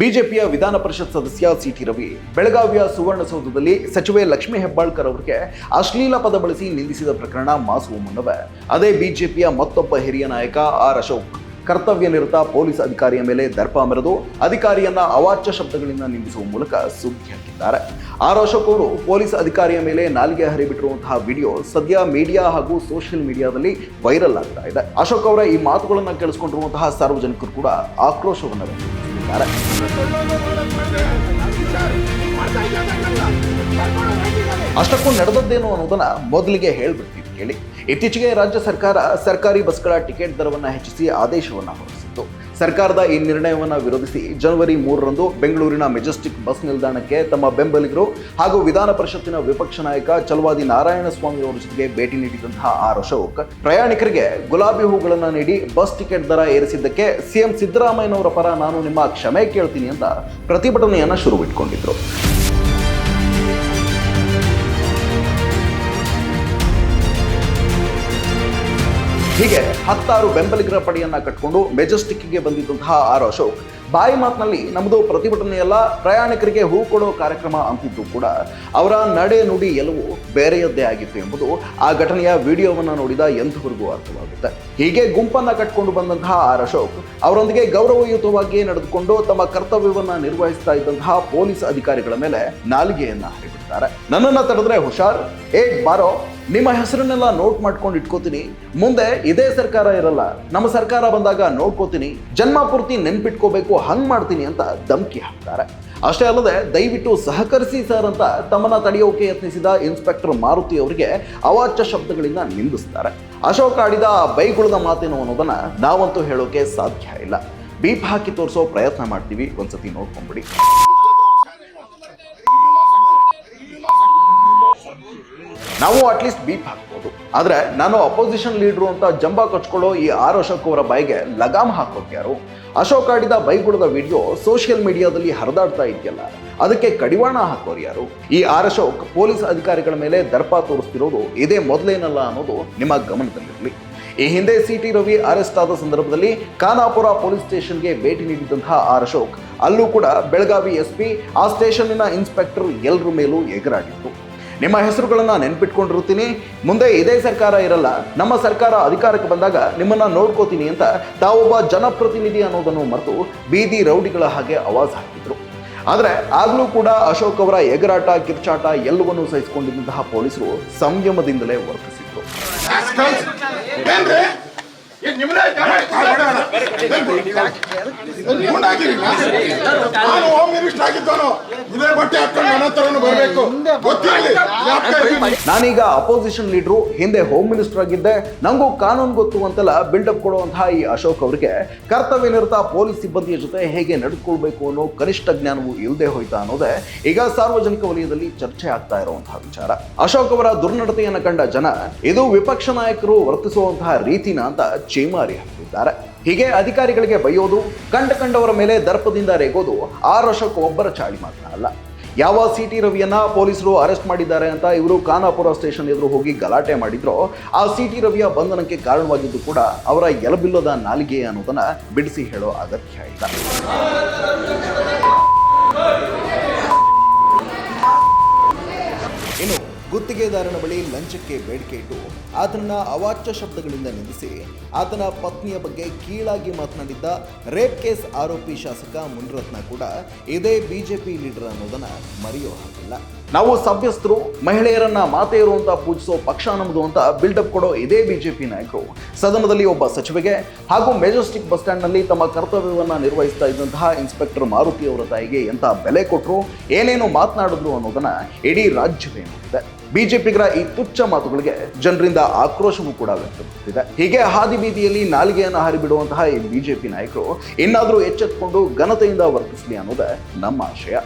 ಬಿಜೆಪಿಯ ವಿಧಾನ ಪರಿಷತ್ ಸದಸ್ಯ ಸಿಟಿ ರವಿ, ಬೆಳಗಾವಿಯ ಸುವರ್ಣಸೌಧದಲ್ಲಿ ಸಚಿವೆ ಲಕ್ಷ್ಮೀ ಹೆಬ್ಬಾಳ್ಕರ್ ಅವರಿಗೆ ಅಶ್ಲೀಲ ಪದ ಬಳಸಿ ನಿಂದಿಸಿದ ಪ್ರಕರಣ ಮಾಸುವ ಮುನ್ನವೇ. ಅದೇ ಬಿಜೆಪಿಯ ಮತ್ತೊಬ್ಬ ಹಿರಿಯ ನಾಯಕ ಆರ್ ಅಶೋಕ್. ಕರ್ತವ್ಯ ನಿರತ ಪೊಲೀಸ್ ಅಧಿಕಾರಿಯ ಮೇಲೆ ದರ್ಪ ಮೆರೆದು ಅಧಿಕಾರಿಯನ್ನ ಅವಾಚ್ಯ ಶಬ್ದಗಳಿಂದ ನಿಂದಿಸುವ ಮೂಲಕ ಸುದ್ದಿ ಹಾಕಿದ್ದಾರೆ ಆರ್ ಅಶೋಕ್ ಅವರು ಪೊಲೀಸ್ ಅಧಿಕಾರಿಯ ಮೇಲೆ ನಾಲಿಗೆ ಹರಿಬಿಟ್ಟಿರುವಂತಹ ವಿಡಿಯೋ ಸದ್ಯ ಮೀಡಿಯಾ ಹಾಗೂ ಸೋಷಿಯಲ್ ಮೀಡಿಯಾದಲ್ಲಿ ವೈರಲ್ ಆಗ್ತಾ ಇದೆ. ಅಶೋಕ್ ಅವರ ಈ ಮಾತುಗಳನ್ನು ಕೇಳಿಸಿಕೊಂಡಿರುವಂತಹ ಸಾರ್ವಜನಿಕರು ಕೂಡ ಆಕ್ರೋಶವನ್ನು ವ್ಯಕ್ತಪಡಿಸಿದ್ದಾರೆ ಅಷ್ಟಕ್ಕೂ ನಡೆದದ್ದೇನು ಅನ್ನೋದನ್ನ ಮೊದಲಿಗೆ ಹೇಳ್ಬಿಡ್ತೀವಿ ಕೇಳಿ. ಇತ್ತೀಚೆಗೆ ರಾಜ್ಯ ಸರ್ಕಾರ ಸರ್ಕಾರಿ ಬಸ್ಗಳ ಟಿಕೆಟ್ ದರವನ್ನು ಹೆಚ್ಚಿಸಿ ಆದೇಶವನ್ನ ಹೊರಡಿಸಿತ್ತು. ಸರ್ಕಾರದ ಈ ನಿರ್ಣಯವನ್ನು ವಿರೋಧಿಸಿ ಜನವರಿ ಮೂರರಂದು ಬೆಂಗಳೂರಿನ ಮೆಜೆಸ್ಟಿಕ್ ಬಸ್ ನಿಲ್ದಾಣಕ್ಕೆ ತಮ್ಮ ಬೆಂಬಲಿಗರು ಹಾಗೂ ವಿಧಾನ ಪರಿಷತ್ತಿನ ವಿಪಕ್ಷ ನಾಯಕ ಚಲವಾದಿ ನಾರಾಯಣಸ್ವಾಮಿ ಅವರ ಜೊತೆಗೆ ಭೇಟಿ ನೀಡಿದಂತಹ ಆರ್ ಅಶೋಕ್ ಪ್ರಯಾಣಿಕರಿಗೆ ಗುಲಾಬಿ ಹೂಗಳನ್ನು ನೀಡಿ ಬಸ್ ಟಿಕೆಟ್ ದರ ಏರಿಸಿದ್ದಕ್ಕೆ ಸಿಎಂ ಸಿದ್ದರಾಮಯ್ಯನವರ ಪರ ನಾನು ನಿಮ್ಮ ಕ್ಷಮೆ ಕೇಳ್ತೀನಿ ಅಂತ ಪ್ರತಿಭಟನೆಯನ್ನು ಶುರುವಿಟ್ಕೊಂಡಿದ್ರು. ಹೀಗೆ ಹತ್ತಾರು ಬೆಂಬಲಿಗರ ಪಡೆಯನ್ನ ಕಟ್ಕೊಂಡು ಮೆಜೆಸ್ಟಿಕ್ಗೆ ಬಂದಿದ್ದಂತಹ ಆರ್ ಅಶೋಕ್. ಬಾಯಿ ಮಾತಿನಲ್ಲಿ ನಮ್ಮದು ಪ್ರತಿಭಟನೆಯೆಲ್ಲ ಪ್ರಯಾಣಿಕರಿಗೆ ಹೂ ಕೊಡೋ ಕಾರ್ಯಕ್ರಮ ಅಂತಿದ್ದು ಕೂಡ ಅವರ ನಡೆ ನುಡಿ ಎಲ್ಲವೂ ಬೇರೆಯದ್ದೇ ಆಗಿತ್ತು ಎಂಬುದು ಆ ಘಟನೆಯ ವಿಡಿಯೋವನ್ನು ನೋಡಿದ ಎಂಥವರೆಗೂ ಅರ್ಥವಾಗುತ್ತೆ. ಹೀಗೆ ಗುಂಪನ್ನು ಕಟ್ಕೊಂಡು ಬಂದಂತಹ ಆರ್ ಅಶೋಕ್ ಅವರೊಂದಿಗೆ ಗೌರವಯುತವಾಗಿ ನಡೆದುಕೊಂಡು ತಮ್ಮ ಕರ್ತವ್ಯವನ್ನ ನಿರ್ವಹಿಸ್ತಾ ಇದ್ದಂತಹ ಪೊಲೀಸ್ ಅಧಿಕಾರಿಗಳ ಮೇಲೆ ನಾಲಿಗೆಯನ್ನ ಹರಿಬಿಡ್ತಾರೆ. ನನ್ನನ್ನ ತಡೆದ್ರೆ ಹುಷಾರ್? ಏ, ಬಾರೋ, ನಿಮ್ಮ ಹೆಸರನ್ನೆಲ್ಲ ನೋಟ್ ಮಾಡ್ಕೊಂಡು ಇಟ್ಕೋತೀನಿ. ಮುಂದೆ ಇದೇ ಸರ್ಕಾರ ಇರಲ್ಲ. ನಮ್ಮ ಸರ್ಕಾರ ಬಂದಾಗ ನೋಡ್ಕೋತೀನಿ. ಜನ್ಮ ಪೂರ್ತಿ ನೆನ್ಪಿಟ್ಕೋಬೇಕು ಹಂಗ್ ಮಾಡ್ತೀನಿ ಅಂತ ಧಮಕಿ ಹಾಕ್ತಾರೆ. ಅಷ್ಟೇ ಅಲ್ಲದೆ ದಯವಿಟ್ಟು ಸಹಕರಿಸಿ ಸರ್ ಅಂತ ತಮ್ಮನ್ನ ತಡೆಯೋಕೆ ಯತ್ನಿಸಿದ ಇನ್ಸ್ಪೆಕ್ಟರ್ ಮಾರುತಿ ಅವರಿಗೆ ಅವಾಚ್ಯ ಶಬ್ದಗಳಿಂದ ನಿಂದಿಸ್ತಾರೆ. ಅಶೋಕ್ ಆಡಿದ ಬೈಗುಳದ ಮಾತೇನು ಅನ್ನೋದನ್ನ ನಾವಂತೂ ಹೇಳೋಕೆ ಸಾಧ್ಯ ಇಲ್ಲ. ಬೀಪ್ ಹಾಕಿ ತೋರಿಸೋ ಪ್ರಯತ್ನ ಮಾಡ್ತೀವಿ, ಒಂದ್ಸತಿ ನೋಡ್ಕೊಂಬಿಡಿ. ನಾವು ಅಟ್ಲೀಸ್ಟ್ ಬೀಪ್ ಹಾಕ್ಬೋದು. ಆದ್ರೆ ನಾನು ಅಪೋಸಿಷನ್ ಲೀಡ್ರು ಅಂತ ಜಂಬ ಕಚ್ಕೊಳ್ಳೋ ಈ ಆರ್ ಅಶೋಕ್ ಅವರ ಬಾಯಿಗೆ ಲಗಾಮ್ ಹಾಕೋಕೆ ಯಾರು? ಅಶೋಕ್ ಆಡಿದ ಬೈಗುಡದ ವಿಡಿಯೋ ಸೋಷಿಯಲ್ ಮೀಡಿಯಾದಲ್ಲಿ ಹರಿದಾಡ್ತಾ ಇದೆಯಲ್ಲ, ಅದಕ್ಕೆ ಕಡಿವಾಣ ಹಾಕೋರು ಯಾರು? ಈ ಆರ್ ಅಶೋಕ್ ಪೊಲೀಸ್ ಅಧಿಕಾರಿಗಳ ಮೇಲೆ ದರ್ಪ ತೋರಿಸ್ತಿರೋದು ಇದೇ ಮೊದಲೇನಲ್ಲ ಅನ್ನೋದು ನಿಮ್ಮ ಗಮನದಲ್ಲಿರಲಿ. ಈ ಹಿಂದೆ ಸಿ ಟಿ ರವಿ ಅರೆಸ್ಟ್ ಆದ ಸಂದರ್ಭದಲ್ಲಿ ಖಾನಾಪುರ ಪೊಲೀಸ್ ಸ್ಟೇಷನ್ಗೆ ಭೇಟಿ ನೀಡಿದಂತಹ ಆರ್ ಅಶೋಕ್, ಅಲ್ಲೂ ಕೂಡ ಬೆಳಗಾವಿ ಎಸ್ಪಿ, ಆ ಸ್ಟೇಷನ್ನಿನ ಇನ್ಸ್ಪೆಕ್ಟರ್ ಎಲ್ಲರ ಮೇಲೂ ಎಗರಾಡಿತ್ತು ನಿಮ್ಮ ಹೆಸರುಗಳನ್ನು ನೆನ್ಪಿಟ್ಕೊಂಡಿರ್ತೀನಿ. ಮುಂದೆ ಇದೇ ಸರ್ಕಾರ ಇರಲ್ಲ ನಮ್ಮ ಸರ್ಕಾರ ಅಧಿಕಾರಕ್ಕೆ ಬಂದಾಗ ನಿಮ್ಮನ್ನು ನೋಡ್ಕೋತೀನಿ ಅಂತ ತಾವೊಬ್ಬ ಜನಪ್ರತಿನಿಧಿ ಅನ್ನೋದನ್ನು ಮರೆತು ಬೀದಿ ರೌಡಿಗಳ ಹಾಗೆ ಆವಾಜ್ ಹಾಕಿದ್ರು. ಆದರೆ ಆಗಲೂ ಕೂಡ ಅಶೋಕ್ ಅವರ ಎಗರಾಟ ಕಿರ್ಚಾಟ ಎಲ್ಲವನ್ನೂ ಸಹಿಸಿಕೊಂಡಿದ್ದಂತಹ ಪೊಲೀಸರು ಸಂಯಮದಿಂದಲೇ ವರ್ತಿಸಿದ್ರು ನಾನು ಹೋಮ್ ಮಿನಿಸ್ಟರ್ ಇದೇ ಬಟ್ಟೆ ಹಾಕೊಂಡು ಬರಬೇಕು. ನಾನೀಗ ಅಪೋಸಿಷನ್ ಲೀಡ್ರು ಹಿಂದೆ ಹೋಮ್ ಮಿನಿಸ್ಟರ್ ಆಗಿದ್ದೆ. ನಂಗೂ ಕಾನೂನು ಗೊತ್ತು ಅಂತೆಲ್ಲ ಬಿಲ್ಡಪ್ ಕೊಡುವಂತಹ ಈ ಅಶೋಕ್ ಅವರಿಗೆ. ಕರ್ತವ್ಯ ನಿರತ ಪೊಲೀಸ್ ಸಿಬ್ಬಂದಿಯ ಜೊತೆ ಹೇಗೆ ನಡೆದುಕೊಳ್ಬೇಕು ಅನ್ನೋ ಕನಿಷ್ಠ ಜ್ಞಾನವು ಇಲ್ಲದೆ ಹೋಯ್ತಾ ಅನ್ನೋದೇ ಈಗ ಸಾರ್ವಜನಿಕ ವಲಯದಲ್ಲಿ ಚರ್ಚೆ ಆಗ್ತಾ ಇರುವಂತಹ ವಿಚಾರ. ಅಶೋಕ್ ಅವರ ದುರ್ನಡತೆಯನ್ನು ಕಂಡ ಜನ, ಇದು ವಿಪಕ್ಷ ನಾಯಕರು ವರ್ತಿಸುವಂತಹ ರೀತಿನ ಅಂತ ಚೇಮಾರಿ ಹಾಕಿದ್ದಾರೆ. ಹೀಗೆ ಅಧಿಕಾರಿಗಳಿಗೆ ಬೈಯೋದು, ಕಂಡ ಕಂಡವರ ಮೇಲೆ ದರ್ಪದಿಂದ ರೇಗೋದು ವರ್ಷಕ್ಕೂ ಒಬ್ಬರ ಚಾಳಿ ಮಾತ್ರ ಅಲ್ಲ. ಯಾವ ಸಿ ಟಿ ರವಿಯನ್ನ ಪೊಲೀಸರು ಅರೆಸ್ಟ್ ಮಾಡಿದ್ದಾರೆ ಅಂತ ಇವರು ಖಾನಾಪುರ ಸ್ಟೇಷನ್ ಎದುರು ಹೋಗಿ ಗಲಾಟೆ ಮಾಡಿದ್ರೋ, ಆ ಸಿ ಟಿ ರವಿಯ ಬಂಧನಕ್ಕೆ ಕಾರಣವಾಗಿದ್ದು ಕೂಡ ಅವರ ಎಲಬಿಲ್ಲದ ನಾಲಿಗೆ ಅನ್ನೋದನ್ನ ಬಿಡಿಸಿ ಹೇಳೋ ಅಗತ್ಯ ಇಲ್ಲ. ಗುತ್ತಿಗೆದಾರನ ಬಳಿ ಲಂಚಕ್ಕೆ ಬೇಡಿಕೆ ಇಟ್ಟು ಆತನನ್ನ ಅವಾಚ್ಯ ಶಬ್ದಗಳಿಂದ ನಿಂದಿಸಿ ಆತನ ಪತ್ನಿಯ ಬಗ್ಗೆ ಕೀಳಾಗಿ ಮಾತನಾಡಿದ್ದ ರೇಪ್ ಕೇಸ್ ಆರೋಪಿ ಶಾಸಕ ಮುನಿರತ್ನ ಕೂಡ ಇದೇ ಬಿಜೆಪಿ ಲೀಡರ್ ಅನ್ನೋದನ್ನ ಮರೆಯೋ ಹಾಗಿಲ್ಲ. ನಾವು ಸಭ್ಯಸ್ಥರು, ಮಹಿಳೆಯರನ್ನ ಮಾತೆಯರು ಅಂತ ಪೂಜಿಸೋ ಪಕ್ಷ ನಮ್ಮದು ಅಂತ ಬಿಲ್ಡಪ್ ಕೊಡೋ ಇದೇ ಬಿಜೆಪಿ ನಾಯಕರು. ಸದನದಲ್ಲಿ ಒಬ್ಬ ಸಚಿವೆಗೆ ಹಾಗೂ ಮೆಜೆಸ್ಟಿಕ್ ಬಸ್ ಸ್ಟ್ಯಾಂಡ್ನಲ್ಲಿ ತಮ್ಮ ಕರ್ತವ್ಯವನ್ನ ನಿರ್ವಹಿಸ್ತಾ ಇದ್ದಂತಹ ಇನ್ಸ್ಪೆಕ್ಟರ್ ಮಾರುತಿ ಅವರ ತಾಯಿಗೆ ಎಂಥ ಬೆಲೆ ಕೊಟ್ಟರು ಏನೇನು ಮಾತನಾಡಿದ್ರು ಅನ್ನೋದನ್ನ ಇಡೀ ರಾಜ್ಯವೇ ನೋಡಿದೆ. ಬಿಜೆಪಿಗರ ಈ ತುಚ್ಛ ಮಾತುಗಳಿಗೆ ಜನರಿಂದ ಆಕ್ರೋಶವೂ ಕೂಡ ವ್ಯಕ್ತಪಡಿಸಿದೆ ಹೀಗೆ ಹಾದಿ ಬೀದಿಯಲ್ಲಿ ನಾಲಿಗೆಯನ್ನು ಹರಿಬಿಡುವಂತಹ ಈ ಬಿಜೆಪಿ ನಾಯಕರು, ಇನ್ನಾದರೂ ಎಚ್ಚೆತ್ತುಕೊಂಡು ಘನತೆಯಿಂದ ವರ್ತಿಸಲಿ ಅನ್ನೋದೇ ನಮ್ಮ ಆಶಯ.